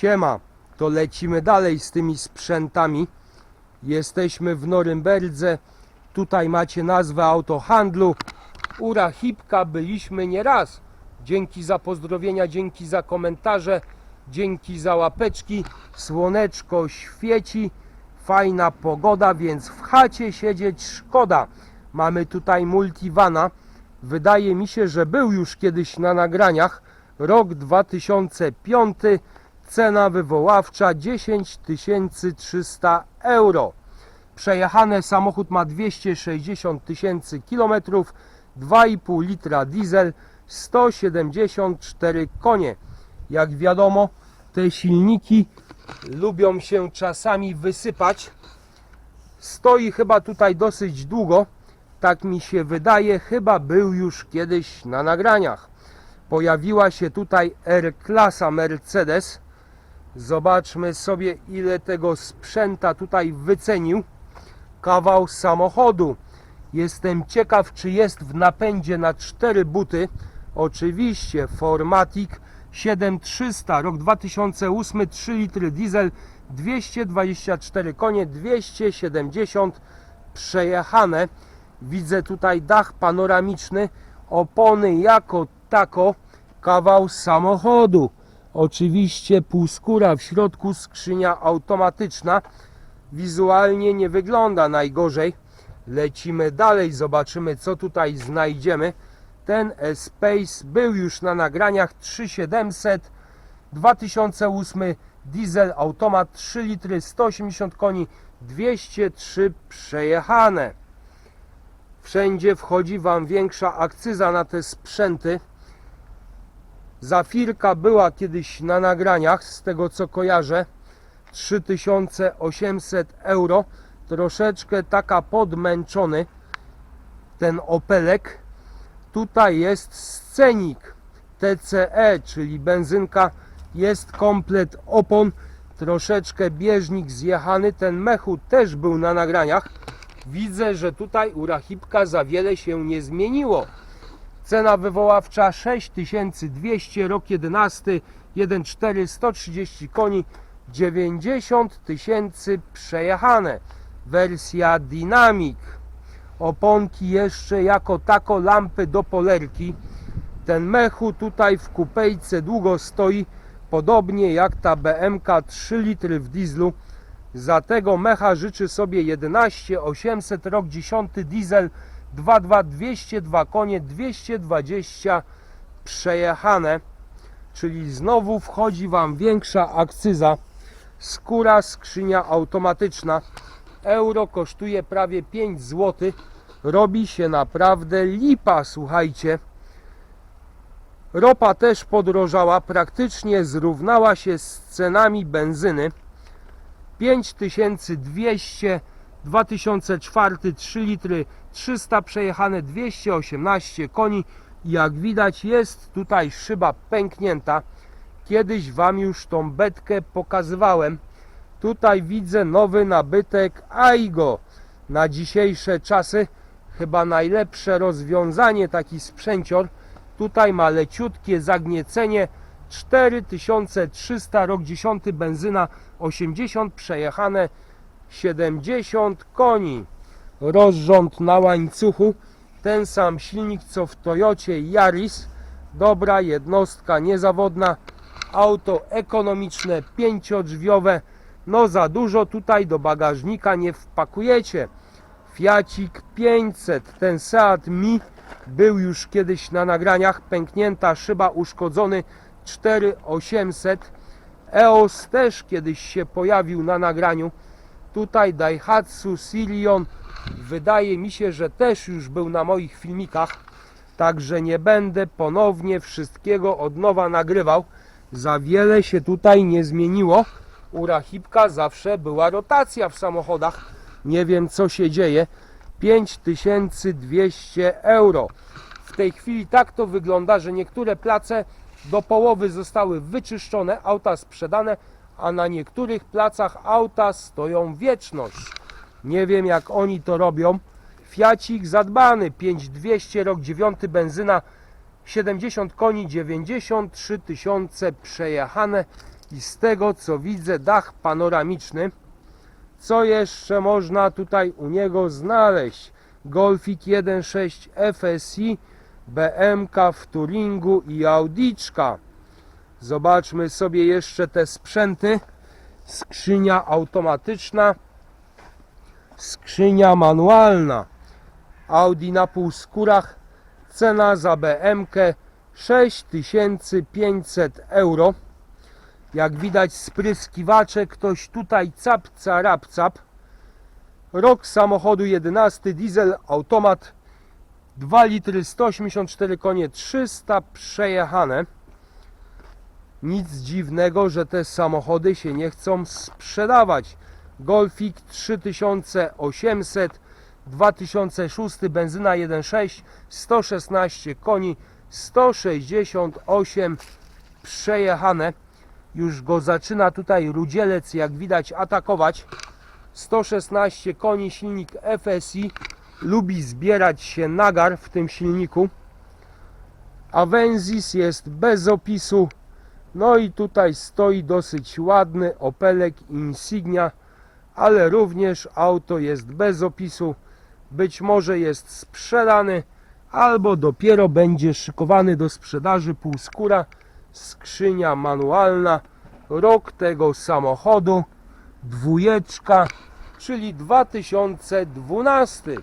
Siema, to lecimy dalej z tymi sprzętami. Jesteśmy w Norymberdze. Tutaj macie nazwę autohandlu. Ura Hipka byliśmy nieraz. Dzięki za pozdrowienia, dzięki za komentarze, dzięki za łapeczki. Słoneczko świeci, fajna pogoda, więc w chacie siedzieć szkoda. Mamy tutaj multivana. Wydaje mi się, że był już kiedyś na nagraniach. Rok 2005, cena wywoławcza 10 300 euro. Przejechany samochód ma 260 tysięcy kilometrów, 2,5 litra diesel, 174 konie. Jak wiadomo, te silniki lubią się czasami wysypać. Stoi chyba tutaj dosyć długo, tak mi się wydaje, chyba był już kiedyś na nagraniach. Pojawiła się tutaj R-klasa Mercedes. Zobaczmy sobie ile tego sprzęta tutaj wycenił. Kawał samochodu. Jestem ciekaw czy jest w napędzie na cztery buty. Oczywiście Formatic 7300 rok 2008 3 litry diesel 224 konie 270 przejechane. Widzę tutaj dach panoramiczny, opony jako tako, kawał samochodu. Oczywiście półskóra w środku, skrzynia automatyczna. Wizualnie nie wygląda najgorzej. Lecimy dalej, zobaczymy co tutaj znajdziemy. Ten E-Space był już na nagraniach 3700 2008 diesel automat 3 litry 180 koni 203 przejechane. Wszędzie wchodzi Wam większa akcyza na te sprzęty. Zafirka była kiedyś na nagraniach, z tego co kojarzę. 3800 euro. Troszeczkę taka podmęczony ten Opelek. Tutaj jest scenik TCE, czyli benzynka. Jest komplet opon. Troszeczkę bieżnik zjechany. Ten mechu też był na nagraniach. Widzę, że tutaj u Rachipka za wiele się nie zmieniło. Cena wywoławcza 6200, rok 11, 1.4, 130 koni, 90 tysięcy przejechane. Wersja Dynamic. Oponki jeszcze jako tako lampy do polerki. Ten mechu tutaj w kupejce długo stoi, podobnie jak ta BMK 3 litry w dieslu. Za tego mecha życzy sobie 11 800 rok 10 diesel 2.2 202 konie 220 przejechane. Czyli znowu wchodzi Wam większa akcyza. Skóra skrzynia automatyczna. Euro kosztuje prawie 5 zł robi się naprawdę lipa słuchajcie. Ropa też podrożała praktycznie zrównała się z cenami benzyny. 5200 2004 3 litry 300 przejechane 218 koni. Jak widać jest tutaj szyba pęknięta. Kiedyś wam już tą betkę pokazywałem. Tutaj widzę nowy nabytek Aigo. Na dzisiejsze czasy chyba najlepsze rozwiązanie taki sprzęcior. Tutaj ma leciutkie zagniecenie. 4300 rok 10 benzyna 80 przejechane 70 koni. Rozrząd na łańcuchu. Ten sam silnik co w Toyocie Yaris. Dobra jednostka niezawodna. Auto ekonomiczne pięciodrzwiowe. No za dużo tutaj do bagażnika nie wpakujecie. Fiacik 500 ten Seat Mi był już kiedyś na nagraniach. Pęknięta szyba uszkodzony 4800 EOS też kiedyś się pojawił na nagraniu tutaj Daihatsu Sirion wydaje mi się, że też już był na moich filmikach także nie będę ponownie wszystkiego od nowa nagrywał. Za wiele się tutaj nie zmieniło. U Rachipka zawsze była rotacja w samochodach. Nie wiem co się dzieje. 5200 euro. W tej chwili tak to wygląda, że niektóre place do połowy zostały wyczyszczone, auta sprzedane, a na niektórych placach auta stoją wieczność. Nie wiem jak oni to robią. Fiacik zadbany, 5200 rok 9 benzyna, 70 koni, 93 tysiące przejechane. i z tego co widzę dach panoramiczny. Co jeszcze można tutaj u niego znaleźć? Golfik 1.6 FSI, BMK w Turingu i Audiczka. Zobaczmy sobie jeszcze te sprzęty. Skrzynia automatyczna, skrzynia manualna. Audi na półskórach. Cena za BMK 6500 euro. Jak widać spryskiwacze ktoś tutaj capca rapcap. Rok samochodu 11 diesel automat 2 litry 184 konie 300 przejechane. Nic dziwnego, że te samochody się nie chcą sprzedawać. Golfik 3800 2006 benzyna 1.6 116 koni 168 przejechane. Już go zaczyna tutaj rudzielec jak widać atakować. 116 koni silnik FSI lubi zbierać się nagar w tym silniku. Avensis jest bez opisu no i tutaj stoi dosyć ładny Opelek Insignia ale również auto jest bez opisu. Być może jest sprzedany albo dopiero będzie szykowany do sprzedaży półskóra. Skrzynia manualna rok tego samochodu dwójeczka czyli 2012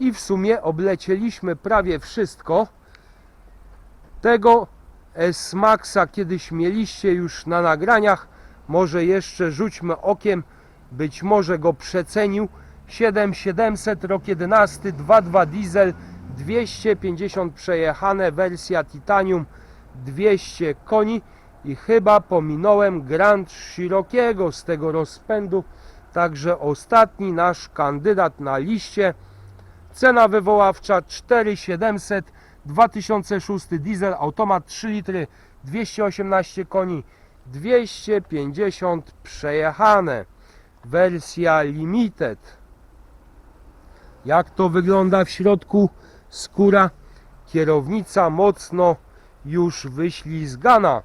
i w sumie oblecieliśmy prawie wszystko tego S-Maxa kiedyś mieliście już na nagraniach. Może jeszcze rzućmy okiem. Być może go przecenił. 7700 rok 11 2.2 diesel 250 przejechane wersja titanium 200 koni. I chyba pominąłem Grand Cherokee'ego z tego rozpędu. Także ostatni nasz kandydat na liście. Cena wywoławcza 4700 2006 diesel automat 3 litry 218 koni 250 przejechane. Wersja limited. Jak to wygląda w środku? Skóra kierownica mocno już wyślizgana.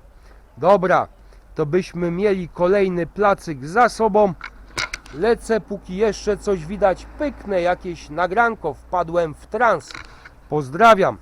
Dobra to byśmy mieli kolejny placyk za sobą. Lecę póki jeszcze coś widać. Pyknę jakieś nagranko. Wpadłem w trans. Pozdrawiam